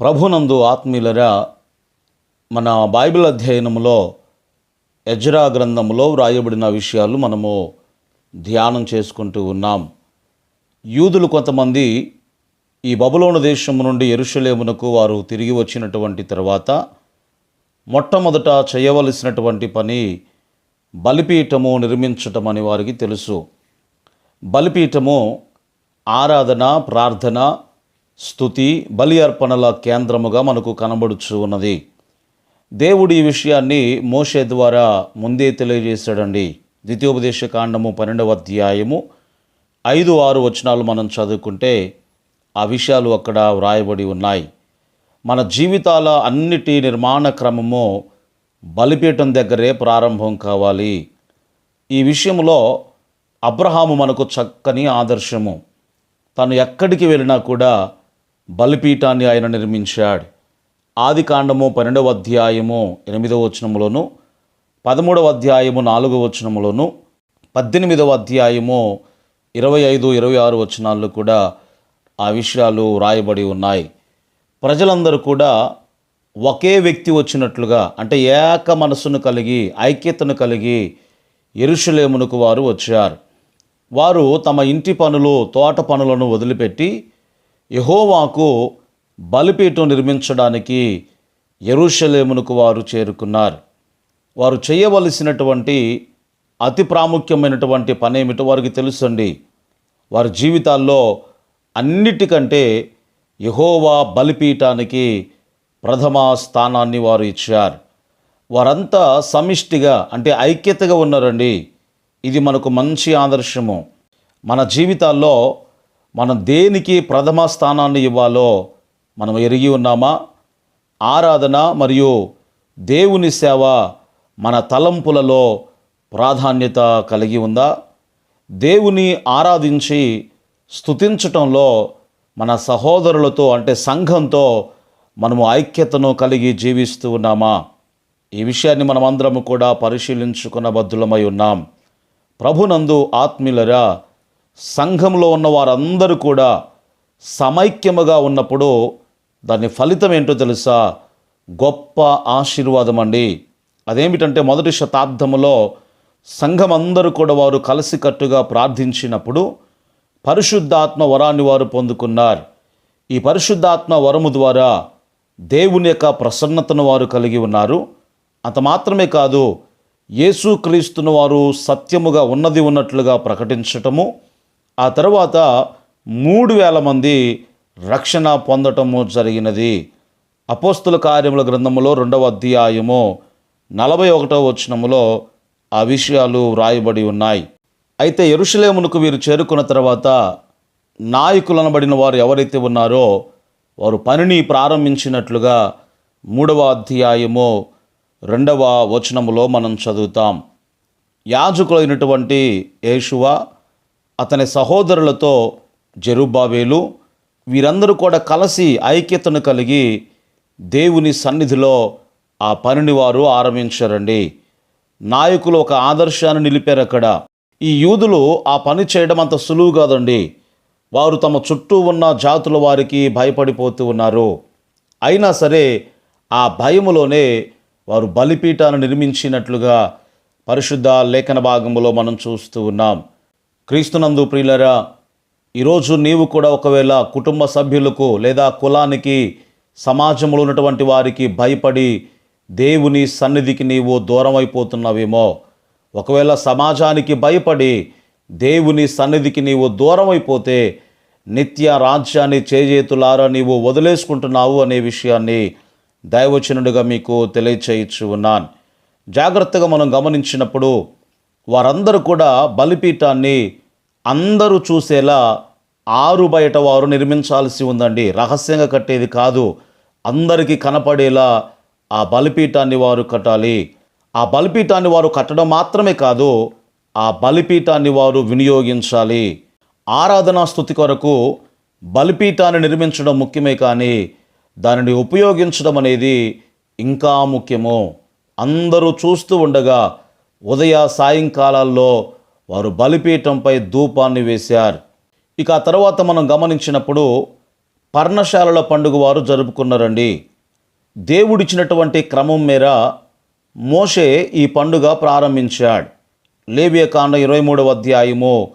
ప్రభునందు ఆత్మీయులరా మన బైబిల్ అధ్యయనంలో ఎజ్రా గ్రంథంలో వ్రాయబడిన విషయాలు మనము ధ్యానం చేసుకుంటూ ఉన్నాం. యూదులు కొంతమంది ఈ బబులోను దేశం నుండి ఎరుషలేమునకు వారు తిరిగి వచ్చినటువంటి తర్వాత మొట్టమొదట చేయవలసినటువంటి పని బలిపీఠము నిర్మించటం అని వారికి తెలుసు. బలిపీఠము ఆరాధన ప్రార్థన స్థుతి బలి అర్పణల కేంద్రముగా మనకు కనబడుచు ఉన్నది. దేవుడు ఈ విషయాన్ని మోషే ద్వారా ముందే తెలియజేశాడండి. ద్వితీయోపదేశ కాండము పన్నెండవ అధ్యాయము ఐదు ఆరు వచనాలు మనం చదువుకుంటే ఆ విషయాలు అక్కడ వ్రాయబడి ఉన్నాయి. మన జీవితాల అన్నిటి నిర్మాణ క్రమము బలిపీఠం దగ్గరే ప్రారంభం కావాలి. ఈ విషయంలో అబ్రహాము మనకు చక్కని ఆదర్శము. తను ఎక్కడికి వెళ్ళినా కూడా బలిపీఠాన్ని ఆయన నిర్మించాడు. ఆది కాండము పన్నెండవ అధ్యాయము ఎనిమిదవ వచనములోను పదమూడవ అధ్యాయము నాలుగవ వచనములోను పద్దెనిమిదవ అధ్యాయము ఇరవై ఐదు ఇరవై ఆరు వచనాల్లో కూడా ఆ విషయాలు వ్రాయబడి ఉన్నాయి. ప్రజలందరూ కూడా ఒకే వ్యక్తి వచ్చినట్లుగా అంటే ఏక మనస్సును కలిగి ఐక్యతను కలిగి ఎరుషులేమునకు వారు వచ్చారు. వారు తమ ఇంటి పనులు తోట పనులను వదిలిపెట్టి యహోవాకు బలిపీఠం నిర్మించడానికి ఎరుషలేమునకు వారు చేరుకున్నారు. వారు చేయవలసినటువంటి అతి ప్రాముఖ్యమైనటువంటి పనేమిటో వారికి తెలుసండి. వారి జీవితాల్లో అన్నిటికంటే యహోవా బలిపీఠానికి ప్రథమ స్థానాన్ని వారు ఇచ్చారు. వారంతా సమిష్టిగా అంటే ఐక్యతగా ఉన్నారండి. ఇది మనకు మంచి ఆదర్శము. మన జీవితాల్లో మనం దేనికి ప్రథమ స్థానాన్ని ఇవ్వాలో మనం ఎరిగి ఉన్నామా? ఆరాధన మరియు దేవుని సేవ మన తలంపులలో ప్రాధాన్యత కలిగి ఉందా? దేవుని ఆరాధించి స్థుతించటంలో మన సహోదరులతో అంటే సంఘంతో మనము ఐక్యతను కలిగి జీవిస్తూ ఉన్నామా? ఈ విషయాన్ని మనమందరము కూడా పరిశీలించుకున్న బద్దులమై ఉన్నాం. ప్రభునందు ఆత్మీయులరా సంఘంలో ఉన్న వారందరూ కూడా సమైక్యముగా ఉన్నప్పుడు దాని ఫలితం ఏంటో తెలుసా? గొప్ప ఆశీర్వాదం అండి. అదేమిటంటే మొదటి శతాబ్దములో సంఘం అందరూ కూడా వారు కలిసికట్టుగా ప్రార్థించినప్పుడు పరిశుద్ధాత్మ వరాన్ని వారు పొందుకున్నారు. ఈ పరిశుద్ధాత్మ వరము ద్వారా దేవుని యొక్క ప్రసన్నతను వారు కలిగి ఉన్నారు. అంత మాత్రమే కాదు యేసుక్రీస్తును వారు సత్యముగా ఉన్నది ఉన్నట్లుగా ప్రకటించటము ఆ తర్వాత మూడు వేల మంది రక్షణ పొందటము జరిగినది. అపోస్తుల కార్యముల గ్రంథములో రెండవ అధ్యాయము నలభై ఒకటవ వచనములో ఆ విషయాలు వ్రాయబడి ఉన్నాయి. అయితే ఎరుషలేమునకు వీరు చేరుకున్న తర్వాత నాయకులనబడిన వారు ఎవరైతే ఉన్నారో వారు పనిని ప్రారంభించినట్లుగా మూడవ అధ్యాయము రెండవ వచనములో మనం చదువుతాం. యాజకులైనటువంటి యేషువ అతని సహోదరులతో జరుబాబేలు వీరందరూ కూడా కలిసి ఐక్యతను కలిగి దేవుని సన్నిధిలో ఆ పనిని వారు ఆరంభించారండి. నాయకులు ఒక ఆదర్శాన్ని నిలిపారు అక్కడ. ఈ యూదులు ఆ పని చేయడం అంత సులువు కాదండి. వారు తమ చుట్టూ ఉన్న జాతుల వారికి భయపడిపోతూ ఉన్నారు. అయినా సరే ఆ భయములోనే వారు బలిపీఠాన్ని నిర్మించినట్లుగా పరిశుద్ధ లేఖన భాగంలో మనం చూస్తూ ఉన్నాం. క్రీస్తునందు ప్రియులరా ఈరోజు నీవు కూడా ఒకవేళ కుటుంబ సభ్యులకు లేదా కులానికి సమాజంలో ఉన్నటువంటి వారికి భయపడి దేవుని సన్నిధికి నీవు దూరం అయిపోతున్నావేమో ఒకవేళ సమాజానికి భయపడి దేవుని సన్నిధికి నీవు దూరం అయిపోతే నిత్య రాజ్యాన్ని చేజేతులారా నీవు వదిలేసుకుంటున్నావు అనే విషయాన్ని దైవచనుడిగా మీకు తెలియచేయచ్చు ఉన్నాను. జాగ్రత్తగా మనం గమనించినప్పుడు వారందరూ కూడా బలిపీఠాన్ని అందరూ చూసేలా ఆరు బయట వారు నిర్మించాల్సి ఉందండి. రహస్యంగా కట్టేది కాదు. అందరికీ కనపడేలా ఆ బలిపీఠాన్ని వారు కట్టాలి. ఆ బలిపీఠాన్ని వారు కట్టడం మాత్రమే కాదు ఆ బలిపీఠాన్ని వారు వినియోగించాలి. ఆరాధనా స్థుతి కొరకు బలిపీఠాన్ని నిర్మించడం ముఖ్యమే కానీ దానిని ఉపయోగించడం అనేది ఇంకా ముఖ్యము. అందరూ చూస్తూ ఉండగా ఉదయ సాయంకాలాల్లో వారు బలిపీఠంపై ధూపాన్ని వేశారు. ఇక ఆ తర్వాత మనం గమనించినప్పుడు పర్ణశాలల పండుగ వారు జరుపుకున్నారండి. దేవుడిచ్చినటువంటి క్రమం మేర మోషే ఈ పండుగ ప్రారంభించాడు. లేవియకాండ ఇరవై మూడవ అధ్యాయము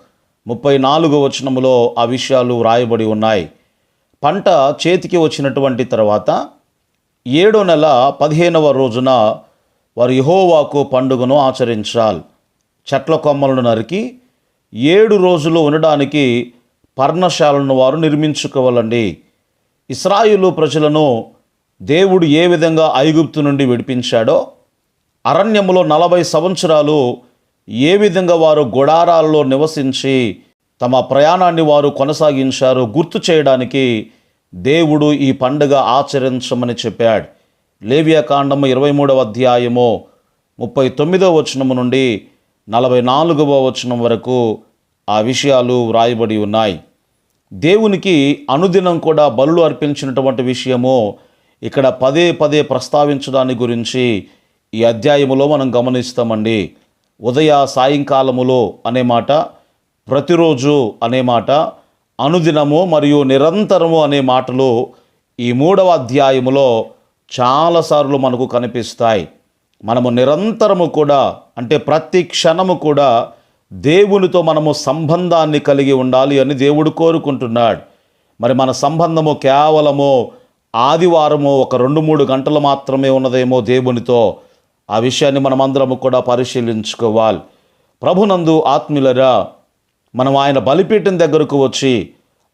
ముప్పై నాలుగో వచనములో ఆ విషయాలు వ్రాయబడి ఉన్నాయి. పంట చేతికి వచ్చినటువంటి తర్వాత ఏడో నెల పదిహేనవ రోజున వారు యహోవాకు పండుగను ఆచరించాలి. చెట్ల కొమ్మలను నరికి ఏడు రోజులు ఉండడానికి పర్ణశాలను వారు నిర్మించుకోవాలండి. ఇస్రాయిలు ప్రజలను దేవుడు ఏ విధంగా ఐగుప్తు నుండి విడిపించాడో అరణ్యములో నలభై సంవత్సరాలు ఏ విధంగా వారు గుడారాల్లో నివసించి తమ ప్రయాణాన్ని వారు కొనసాగించారో గుర్తు చేయడానికి దేవుడు ఈ పండుగ ఆచరించమని చెప్పాడు. లేవియా కాండము ఇరవై మూడవ అధ్యాయము ముప్పై తొమ్మిదవ వచనము నుండి నలభై నాలుగవ వచనం వరకు ఆ విషయాలు వ్రాయబడి ఉన్నాయి. దేవునికి అనుదినం కూడా బలులు అర్పించినటువంటి విషయము ఇక్కడ పదే పదే ప్రస్తావించడాన్ని గురించి ఈ అధ్యాయములో మనం గమనిస్తామండి. ఉదయ సాయంకాలములో అనే మాట ప్రతిరోజు అనే మాట అనుదినము మరియు నిరంతరము అనే మాటలు ఈ మూడవ అధ్యాయములో చాలాసార్లు మనకు కనిపిస్తాయి. మనము నిరంతరము కూడా అంటే ప్రతి క్షణము కూడా దేవునితో మనము సంబంధాన్ని కలిగి ఉండాలి అని దేవుడు కోరుకుంటున్నాడు. మరి మన సంబంధము కేవలము ఆదివారము ఒక రెండు మూడు గంటలు మాత్రమే ఉన్నదేమో దేవునితో ఆ విషయాన్ని మనమందరము కూడా పరిశీలించుకోవాలి. ప్రభునందు ఆత్మీయులరా మనం ఆయన బలిపీఠం దగ్గరకు వచ్చి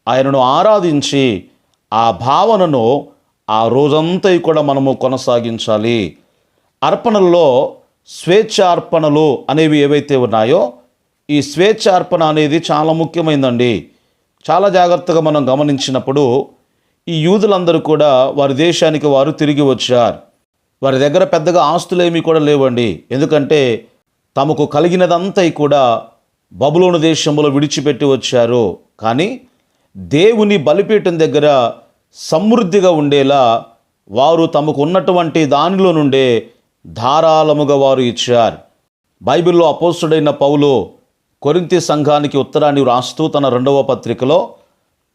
ఆయనను ఆరాధించి ఆ భావనను ఆ రోజంతా కూడా మనము కొనసాగించాలి. అర్పణల్లో స్వేచ్ఛ అర్పణలు అనేవి ఏవైతే ఉన్నాయో ఈ స్వేచ్ఛ అర్పణ అనేది చాలా ముఖ్యమైనదండి చాలా జాగ్రత్తగా మనం గమనించినప్పుడు ఈ యూదులందరూ కూడా వారి దేశానికి వారు తిరిగి వచ్చారు. వారి దగ్గర పెద్దగా ఆస్తులేమీ కూడా లేవండి. ఎందుకంటే తమకు కలిగినదంతా కూడా బబులోను దేశంలో విడిచిపెట్టి వచ్చారు. కానీ దేవుని బలిపీఠం దగ్గర సమృద్ధిగా ఉండేలా వారు తమకు ఉన్నటువంటి దానిలో నుండే ధారాళముగా వారు ఇచ్చారు. బైబిల్లో అపోస్తుడైన పౌలు కొరింతి సంఘానికి ఉత్తరాన్ని వ్రాస్తూ తన రెండవ పత్రికలో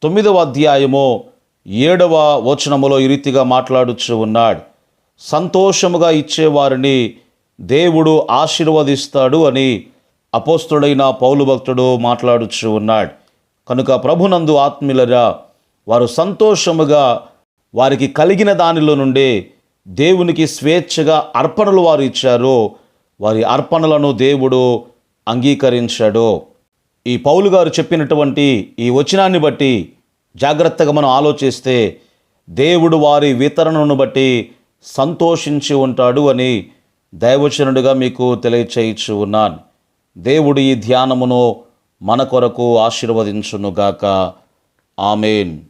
తొమ్మిదవ అధ్యాయము ఏడవ వచనములో ఈ రీతిగా మాట్లాడుచు ఉన్నాడు. సంతోషముగా ఇచ్చేవారిని దేవుడు ఆశీర్వదిస్తాడు అని అపోస్తుడైన పౌలు భక్తుడు మాట్లాడుచు ఉన్నాడు. కనుక ప్రభునందు ఆత్మీయులరా వారు సంతోషముగా వారికి కలిగిన దానిలో నుండి దేవునికి స్వేచ్ఛగా అర్పణలు వారు ఇచ్చారు వారి అర్పణలను దేవుడు అంగీకరించాడు. ఈ పౌలు గారు చెప్పినటువంటి ఈ వచనాన్ని బట్టి జాగ్రత్తగా మనం ఆలోచిస్తే దేవుడు వారి వితరణను బట్టి సంతోషించి ఉంటాడు అని దైవచనుడిగా మీకు తెలియచేయచ్చు ఉన్నాను. దేవుడు ఈ ధ్యానమును మన కొరకు ఆశీర్వదించునుగాక. ఆమెన్.